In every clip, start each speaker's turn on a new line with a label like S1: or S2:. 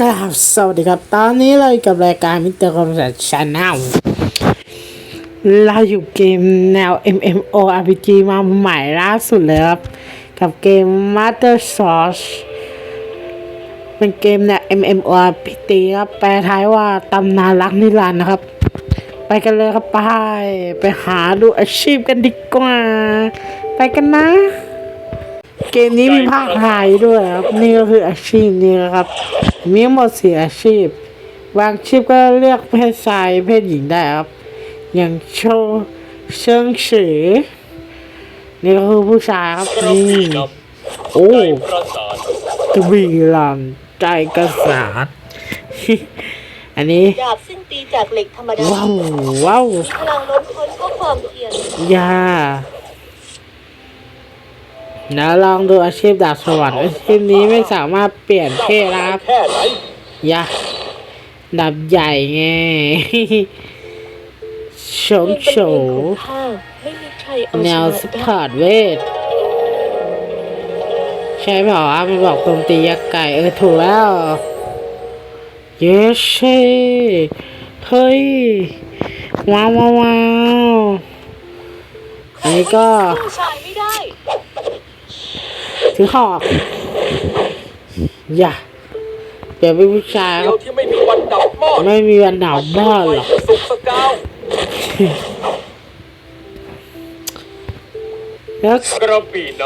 S1: กราบสวัสดีครับ ตอนนี้เราอยู่กับรายการมิเตอร์คอมพิวเตอร์ชาแนลเราอยู่เกมแนว MMORPG มาใหม่ล่าสุดเลยครับ กับเกม Master Source เป็นเกมแนว MMORPG ครับ แปลท้ายว่าตำนานรักนิรันดร์นะครับ ไปกันเลยครับไป ไปหาดูอาชีพกันดีกว่า ไปกันนะ เกมนี้มีภาคไทยด้วยครับนี่ก็คืออาชีพนี้นะครับ มีทั้งหมดสี่อาชีพบางอาชีพก็เลือกเพศชายเพศหญิงได้ครับ อย่างโชว์เชิงสือนี่ก็คือผู้ชายครับ
S2: กระ
S1: นี่
S2: บี่น
S1: โอ้ำ
S2: ใจประสาน
S1: กระบี่ลำใจกษัตริย์อันนี้
S3: ดาบซึ่งตีจากเหล็กธรรมดา
S1: ว้าวว้าว
S3: มีพลังล้นพ้นก็ความเพียร
S1: ยา นะลองดูอาชีพดาบสวรรค์อาชีพนี้ไม่สามารถเปลี่ยนเพศนะครับ
S2: แค่ไหน
S1: ยะดับใหญ่ไงโฉม
S3: เป็น
S1: โฉ
S3: เองของข้าไม่มีใครเอา
S1: แนว
S3: ช
S1: ส
S3: นะ
S1: ปอร์ตเวท ใช่เปล่าวะมันบอกโจมตียักษ์ไก่ เออ ถูกแล้ว เยสเช่เฮ้ย ว้าวว้าวว้าวอันนี้ก็
S3: สู้ชายไม่ได้
S1: ถือหอก อย่าเปลี่ยนเป็นผู้ชาย
S2: เดี
S1: ค
S2: ย
S1: รั
S2: ว
S1: บ
S2: ที่ไม่มีวันดับมอด
S1: ไม่มีวันหนาวบ้านหรอก
S2: สุกสกาว
S1: แล้ว
S2: กระบี่น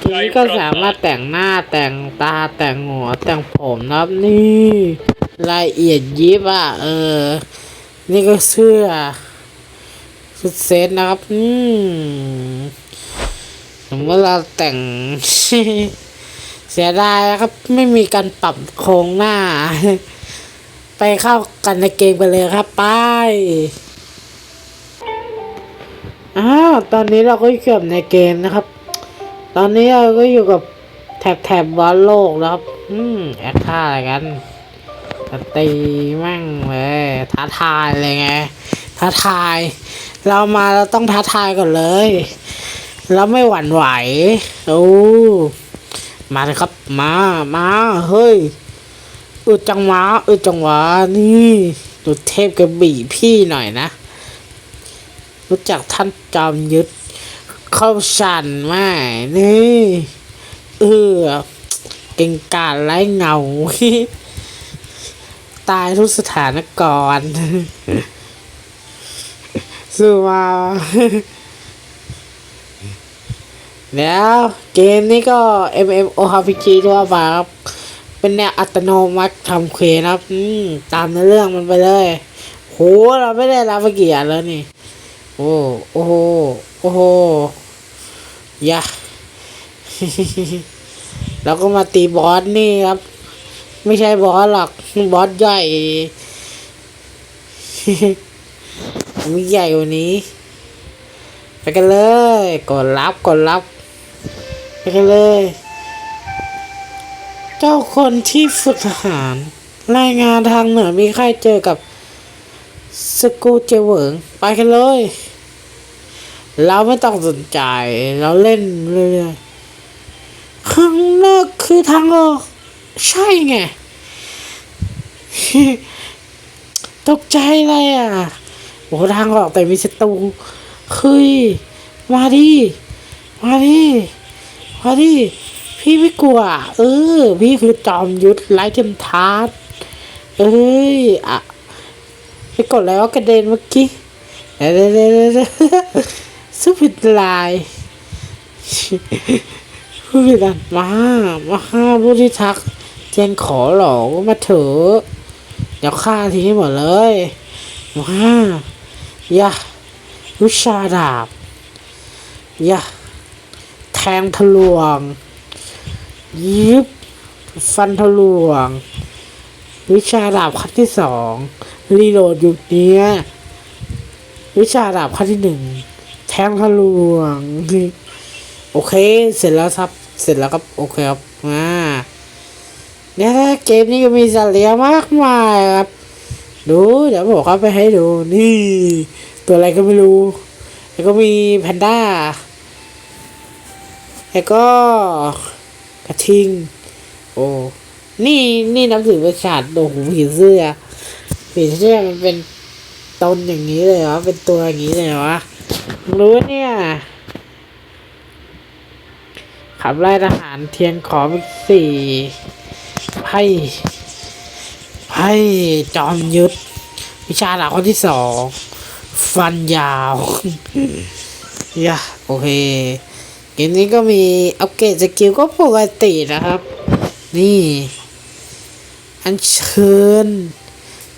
S1: ทีนี้ก็สามารถแต่งหน้าแต่งตาแต่งหัวแต่งผมนะครับนี่ละเอียดยิบอะเออ นี่ก็เสื้อชุดเซตนะครับ อืม สมมติเราแต่ง เสียดายครับ ไม่มีการปรับโครงหน้า ไปเข้ากันในเกมกันเลยครับไปอ้าวตอนนี้เราก็อยู่กับในเกมนะครับ ตอนนี้เราก็อยู่กับแถบแถบบอลโลกแล้วครับ อืมแอคท่าอะไรกันตีแม่งเลยท้าทายเลยไงท้าทาย เรามาเราต้องท้าทายก่อนเลย เราไม่หวั่นไหว โอ้ มาเลยครับ มา มา เฮ้ยอึดจังหวะอึดจังหวะนี่ดูเทพกระบี่พี่หน่อยนะ รู้จักท่านจอมยุทธเข้าชันไหมนี่ เออเก่งกาจไร้เงา ตายทุกสถานกรณ์สู้มา แล้วเกมนี้ก็ MMORPG ทั่วไปครับ เป็นแนวอัตโนมัติทำเควสครับตามในเรื่องมันไปเลย โห เราไม่ได้รับไปกี่อันแล้วนี่ โอ้โอ้โหโอ้โหยะแล้วก็มาตีบอสนี่ครับ ไม่ใช่บอสหรอก บอสใหญ่มีใหญ่กว่านี้ ไปกันเลย กดรับ กดรับ ไปกันเลย เจ้าคนที่ฝึกทหาร รายงานทางเหนือมีใครเจอกับสกูเจเวิงไปกันเลย เราไม่ต้องสนใจ เราเล่นเรื่อยๆข้างนอกคือทางออก ใช่ไง ตกใจอะไรอะ โอ้ทางออกแต่มีศัตรูเฮ้ยมาดิ มาดิ มาดิพี่ไม่กลัว เออ พี่คือจอมยุทธไร้เทียมทาสเอ้ยอะไปกดแล้วกระเด็นเมื่อกี้เดี๋ยวเดี๋ยวเดี๋ยวเดี๋ยวสุผิดลายผู้ผิดอะมา มาฆ่าผู้ที่ทักเจนขอหรอกมาเถอะเดี๋ยวฆ่าทิ้งให้หมดเลยมาอย่าวิชาดาบอย่า แทงทะลวง ยิบ ฟันทะลวง วิชาดาบขั้นที่สองรีโหลดอยู่เนี้ย วิชาดาบขั้นที่หนึ่งแทงทะลวง โอเค เสร็จแล้วครับ เสร็จแล้วครับ โอเคครับอ่าเนี่ยเกมนี้ก็มีสัตว์เลี้ยงมากมายครับ ดูเดี๋ยวผมเข้าไปให้ดู นี่ ตัวอะไรก็ไม่รู้ แล้วก็มีแพนด้า แล้วก็กระทิง โอ้ นี่นี่นับถือประสาทโอ้โหผีเสื้อผีเสื้อมันเป็นตนอย่างนี้เลยเหรอ เป็นตัวอย่างนี้เลยเหรอวะรู้เนี่ยขับไล่ทหารเทียนขอเป็นสี่ไพ่ไพ่จอมยุทธวิชาหลักข้อที่สอง ฟันยาว ยะโอเค เกมนี้ก็มีอัปเกรดสกิลก็ปกตินะครับ นี่ อันเชิญ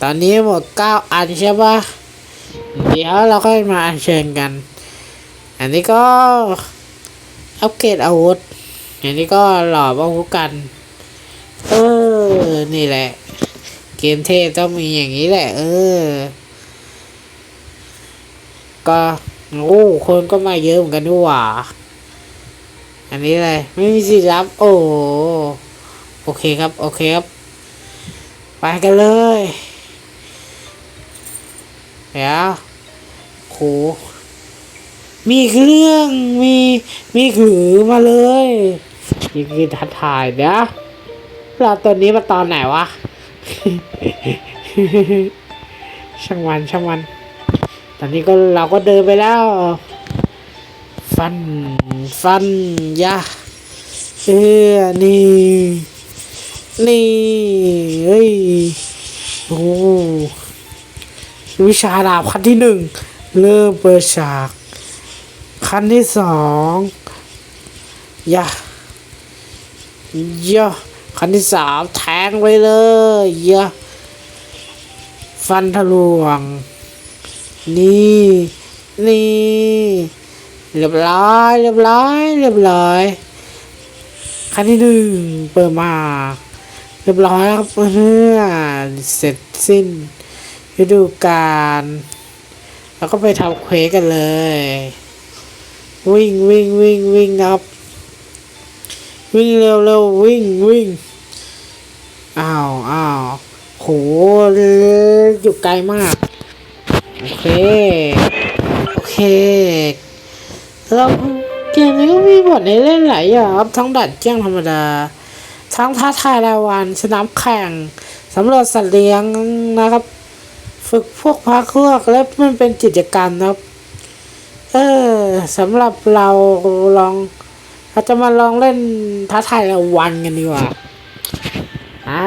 S1: ตอนนี้หมดเก้าอันใช่ปะเดี๋ยวเราค่อยมาอันเชิญกัน อันนี้ก็อัปเกรดอาวุธ อันนี้ก็หล่ออาวุธกัน เออ นี่แหละ เกมเทพต้องมีอย่างนี้แหละ เออ ก็ โอ้ คนก็มาเยอะเหมือนกันด้วยว่ะ อันนี้อะไรไม่มีสิทธิ์รับ โอ้โอเคครับ โอเคครับ ไปกันเลย เดี๋ยวโหมีเครื่องมีมีขือมาเลยนี่คือทัดถ่ายเดี๋ยวเราตัวนี้มาตอนไหนวะ ช่างวันช่างวัน ตอนนี้ก็เราก็เดินไปแล้ว ฟัน ฟันยะเออนี่ นี่เฮ้ยโอ้วิชาดาบขั้นที่หนึ่งเริ่มเปิดฉาก ขั้นที่สองยะยะขั้นที่สามแทงไปเลยยะฟันทะลวง นี่ นี่ เรียบร้อย เรียบร้อย เรียบร้อยขั้นที่หนึ่งเปิดมา เรียบร้อยครับเพื่อเสร็จสิ้นฤดูกาลแล้วก็ไปทำเควสกันเลย วิ่งวิ่งวิ่งวิ่งครับ วิ่งเร็วเร็ววิ่งวิ่งอ้าวอ้าวโหอยู่ไกลมาก โอเค โอเค เราเกมนี้ก็มีบทในเล่นหลายอย่างครับ ทั้งดัดแจ้งธรรมดา ทั้งท้าทายรายวันสนามแข่งสำรวจสัตว์เลี้ยงนะครับ ฝึกพวกพักพวกและมันเป็นกิจกรรมนะครับ เออสำหรับเราลองเราจะมาลองเล่นท้าทายรายวันกันดีกว่าอ่า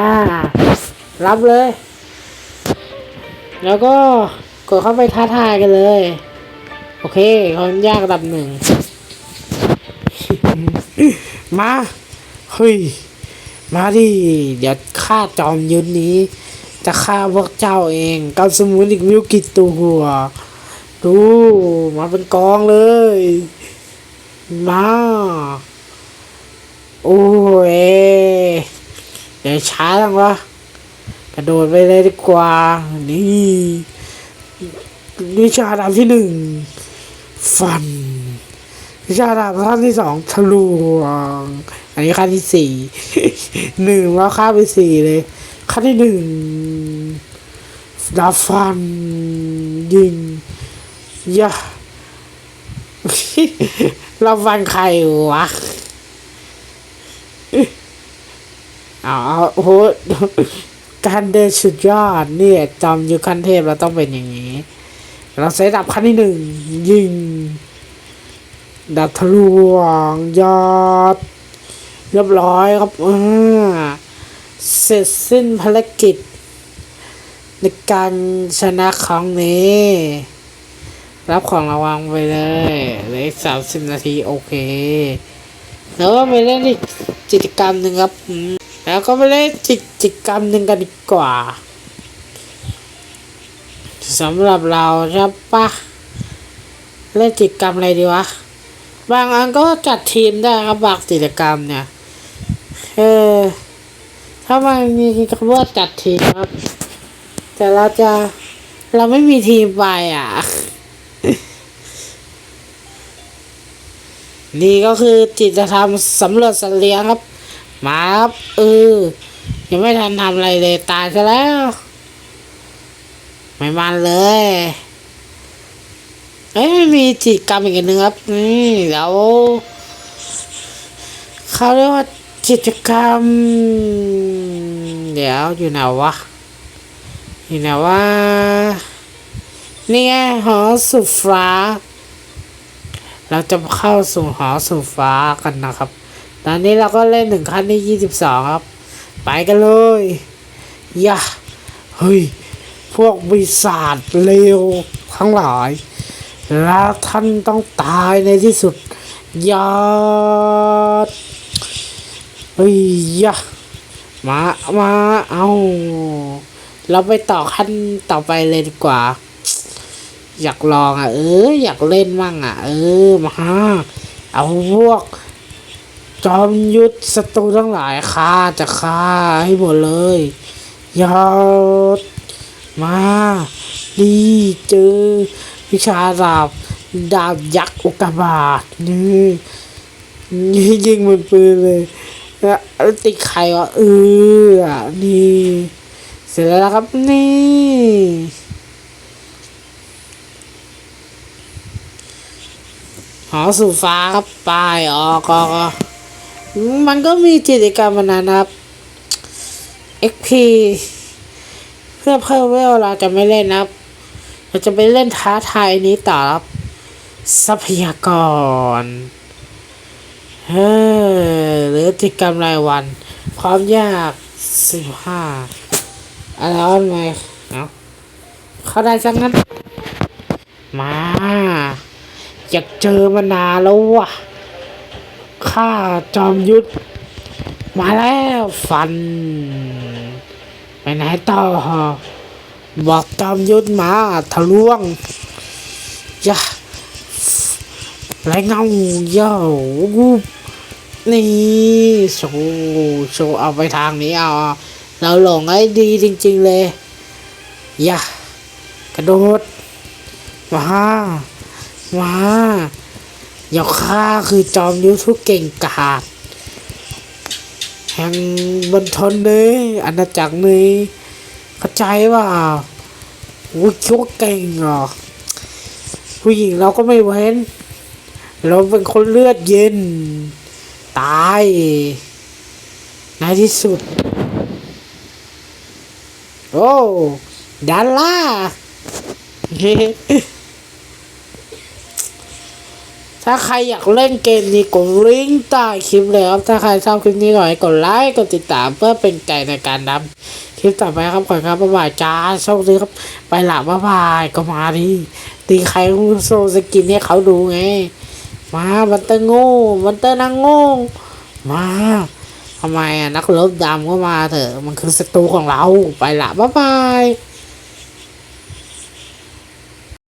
S1: รับเลย แล้วก็กดเข้าไปท้าทายกันเลย โอเคความยากระดับหนึ่ง มาเฮ้ยมาดิเดี๋ยวฆ่าจอมยุทธนี้ จะฆ่าพวกเจ้าเองกับสมุนอีกมิวกิตัวหัวดูมาเป็นกองเลย มาโอ้ยเดี๋ยวช้าจังวะกระโดดไปเลยดีกว่า นี่วิชาดาบที่หนึ่ง ฟันวิชาดาบขั้นที่สองทะลวง อันนี้ขั้นที่สี่หนึ่งแล้วข้ามไปสี่เลย ขั้นที่หนึ่งดาบฟัน ยิงยะเราฟันใครวะเอาเอโอ้โหการเดินสุดยอดเนี่ยจอมยุคขั้นเทพเราต้องเป็นอย่างนี้ เราใช้ดับขั้นที่หนึ่งยิงดับทะลวงยอดเรียบร้อยครับอ่าเสร็จสิ้นภารกิจ ในการชนะครั้งนี้ รับของรางวัลไปเลยเหลืออีกสามสิบนาทีโอเค แล้วก็ไปเล่นอีกกิจกรรมหนึ่งครับ แล้วก็ไปเล่นกิจกรรมหนึ่งกันดีกว่า สำหรับเราใช่ปะเล่นกิจกรรมอะไรดีวะ บางอันก็จัดทีมได้ครับบางกิจกรรมเนี่ย เออ ถ้ามันมีคำว่าจัดทีมครับ แต่เราจะเราไม่มีทีมไปอะ นี่ก็คือจิตธรรมสำรวจสัตว์เลี้ยงครับ มาครับเออยังไม่ทันทำอะไรเลยตายซะแล้ว ไม่มันเลย เอ้ยไม่มีกิจกรรมอีกนหนึ่งครับ นี่เดี๋ยวเขาเรียกว่ากิจกรรม เดี๋ยวอยู่ไหนวะอยู่ไหนวะนี่ไงหอสุฟ้า เราจะเข้าสู่หอสุฟ้ากันนะครับ ตอนนี้เราก็เล่นถึงขั้นที่ยี่สิบสองครับ ไปกันเลยย่าเฮ้ย พวกวิสาจเลวทั้งหลาย แล้วท่านต้องตายในที่สุดยาดเฮ้ยยะมามาเอาเราไปต่อขั้นต่อไปเลยดีกว่า อยากลองอะ เออ อยากเล่นมั่งอะ เออ มา เอาพวก จอมยุทธศัตรูทั้งหลายฆ่าจะฆ่าให้หมดเลยยอด มาดีเจอ วิชาดาบดาบยักษ์อุกกาบาตนี่นี่ยิงมันปืนเลยแล้วติดไข่วะเออนี่ เสร็จแล้วครับนี่หอสู่ฟ้าครับป้ายออกออกมันก็มีกิจกรรมมานานครับ XP เพื่อเพิ่มเวลเราจะไม่เล่นนะเราจะไปเล่นท้าทายนี้ต่อครับทรัพยากรเออหรือกิจกรรมรายวัน ความยากสิบห้าอะไรวะไงเอาเข้าได้สักงั้น มา อยากเจอมานานแล้ววะข้าจอมยุทธมาแล้วฟัน ไปไหนต่อบอกจอมยุทธมาทะลวงอย่าไรเงาเย่าวูบนี่โชว์โชว์เอาไปทางนี้เอาเราหลงไอ้ดีจริง ๆ เลยอย่ากระโดดมามาอย่าฆ่าคือจอมยุทธเก่งกาจ แห่งบนทนเลยอาณาจักรนี้เข้าใจว่าโอ้ยคิดว่าเก่งเหรอผู้หญิงเราก็ไม่เว้น เราเป็นคนเลือดเย็น ตายในที่สุด โอ้ดาล่า ถ้าใครอยากเล่นเกมนี้กดลิงก์ใต้คลิปเลยครับ ถ้าใครชอบคลิปนี้ก็ให้กดไลค์ กดติดตามเพื่อเป็นใจในการทำคลิปต่อไปครับขอครับบ๊ายบายจ้าโชคดีครับ ไปละบ๊ายบายก็มาดิตีใครโซสกินให้เขาดูไง มามันเตอร์โง่มันเตอร์นางโง่มาทำไมอะนักรบดำก็มาเถอะ มันคือศัตรูของเรา ไปละบ๊ายบาย